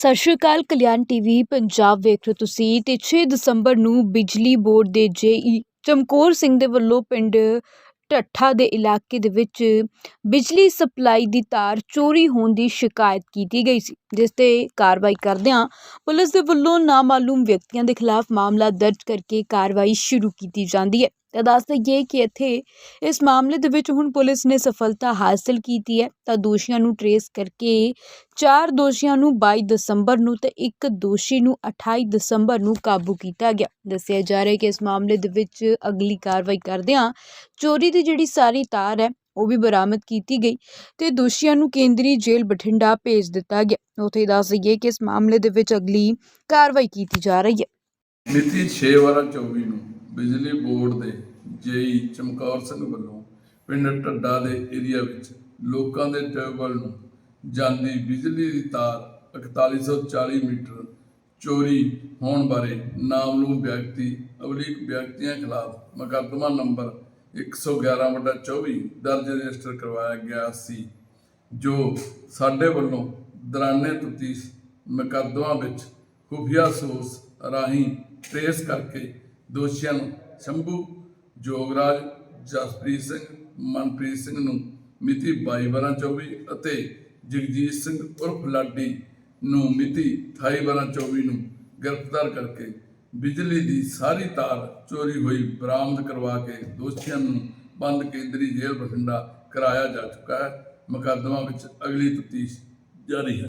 ਸਤਿ ਸ਼੍ਰੀ ਅਕਾਲ, ਕਲਿਆਣ ਟੀਵੀ, ਪੰਜਾਬ ਵੇਖ ਰਹੇ ਹੋ ਤੁਸੀਂ ਤੇ 6 ਦਸੰਬਰ ਨੂੰ ਬਿਜਲੀ ਬੋਰਡ ਦੇ ਜੇਈ ਚਮਕੌਰ ਸਿੰਘ ਦੇ ਵੱਲੋਂ ਪਿੰਡ ਢੱਠਾ ਦੇ ਇਲਾਕੇ ਦੇ ਵਿੱਚ ਬਿਜਲੀ ਸਪਲਾਈ ਦੀ ਤਾਰ ਚੋਰੀ ਹੋਣ ਦੀ ਸ਼ਿਕਾਇਤ ਕੀਤੀ ਗਈ ਸੀ, ਜਿਸ ਤੇ ਕਾਰਵਾਈ ਕਰਦਿਆਂ ਪੁਲਿਸ ਦੇ ਵੱਲੋਂ ਨਾਮਾਲੂਮ ਵਿਅਕਤੀਆਂ ਦੇ ਖਿਲਾਫ ਮਾਮਲਾ ਦਰਜ ਕਰਕੇ ਕਾਰਵਾਈ ਸ਼ੁਰੂ ਕੀਤੀ ਜਾਂਦੀ ਹੈ। ਤਾਂ ਦੱਸ ਦਈਏ ਕਿ ਇੱਥੇ ਇਸ ਮਾਮਲੇ ਦੇ ਵਿੱਚ ਹੁਣ ਪੁਲਿਸ ਨੇ ਸਫਲਤਾ ਹਾਸਲ ਕੀਤੀ ਹੈ। ਤਾਂ ਦੋਸ਼ੀਆਂ ਨੂੰ ਟਰੇਸ ਕਰਕੇ ਚਾਰ ਦੋਸ਼ੀਆਂ ਨੂੰ 22 ਦਸੰਬਰ ਨੂੰ ਤੇ ਇੱਕ ਦੋਸ਼ੀ ਨੂੰ 28 ਦਸੰਬਰ ਨੂੰ ਕਾਬੂ ਕੀਤਾ ਗਿਆ। ਦੱਸਿਆ ਜਾ ਰਿਹਾ ਹੈ ਕਿ ਇਸ ਮਾਮਲੇ ਦੇ ਵਿੱਚ ਅਗਲੀ ਕਾਰਵਾਈ ਕਰਦਿਆਂ ਚੋਰੀ ਦੀ ਜਿਹੜੀ ਸਾਰੀ ਤਾਰ ਹੈ, ਉਹ ਵੀ ਬਰਾਮਦ ਕੀਤੀ ਗਈ ਤੇ ਦੋਸ਼ੀਆਂ ਨੂੰ ਕੇਂਦਰੀ ਜੇਲ੍ਹ ਬਠਿੰਡਾ ਭੇਜ ਦਿੱਤਾ ਗਿਆ। ਉੱਥੇ ਦੱਸ ਦਈਏ ਕਿ ਇਸ ਮਾਮਲੇ ਦੇ ਵਿੱਚ ਅਗਲੀ ਕਾਰਵਾਈ ਕੀਤੀ ਜਾ ਰਹੀ ਹੈ। ਮਿਤੀ 6/12/24 ਨੂੰ ਬਿਜਲੀ ਬੋਰਡ ਦੇ ਜੇਈ ਚਮਕੌਰ ਸਿੰਘ ਵੱਲੋਂ ਪਿੰਡ ਢੱਡਾ ਦੇ ਏਰੀਆ ਵਿੱਚ ਲੋਕਾਂ ਦੇ ਟਿਊਬਵੈੱਲ ਨੂੰ ਜਾਂਦੀ ਬਿਜਲੀ ਦੀ ਤਾਰ 4140 ਮੀਟਰ ਚੋਰੀ ਹੋਣ ਬਾਰੇ ਨਾਮਲੂਮ ਵਿਅਕਤੀ, ਅਵਲੀਕ ਵਿਅਕਤੀਆਂ ਖਿਲਾਫ ਮੁਕੱਦਮਾ ਨੰਬਰ 111/24 ਦਰਜ ਰਜਿਸਟਰ ਕਰਵਾਇਆ ਗਿਆ ਸੀ, ਜੋ ਸਾਡੇ ਵੱਲੋਂ ਦੌਰਾਨੇ ਤਫਤੀਸ਼ ਮੁਕੱਦਮਾ ਵਿੱਚ ਖੁਫੀਆ ਸੋਰਸ ਰਾਹੀਂ ਟ੍ਰੇਸ ਕਰਕੇ ਦੋਸ਼ੀਆਂ ਨੂੰ ਸ਼ੰਭੂ, ਜੋਗਰਾਜ, ਜਸਪ੍ਰੀਤ ਸਿੰਘ, ਮਨਪ੍ਰੀਤ ਸਿੰਘ ਨੂੰ ਮਿਤੀ 22/12/24 ਅਤੇ ਜਗਜੀਤ ਸਿੰਘ ਉਰਫ ਲਾਡੀ ਨੂੰ ਮਿਤੀ 28/12/24 ਨੂੰ ਗ੍ਰਿਫਤਾਰ ਕਰਕੇ ਬਿਜਲੀ ਦੀ ਸਾਰੀ ਤਾਰ ਚੋਰੀ ਹੋਈ ਬਰਾਮਦ ਕਰਵਾ ਕੇ ਦੋਸ਼ੀਆਂ ਨੂੰ ਬੰਦ ਕੇਂਦਰੀ ਜੇਲ੍ਹ ਬਠਿੰਡਾ ਕਰਾਇਆ ਜਾ ਚੁੱਕਾ ਹੈ। ਮੁਕੱਦਮਾ ਵਿੱਚ ਅਗਲੀ ਤਫਤੀਸ਼ ਜਾਰੀ ਹੈ।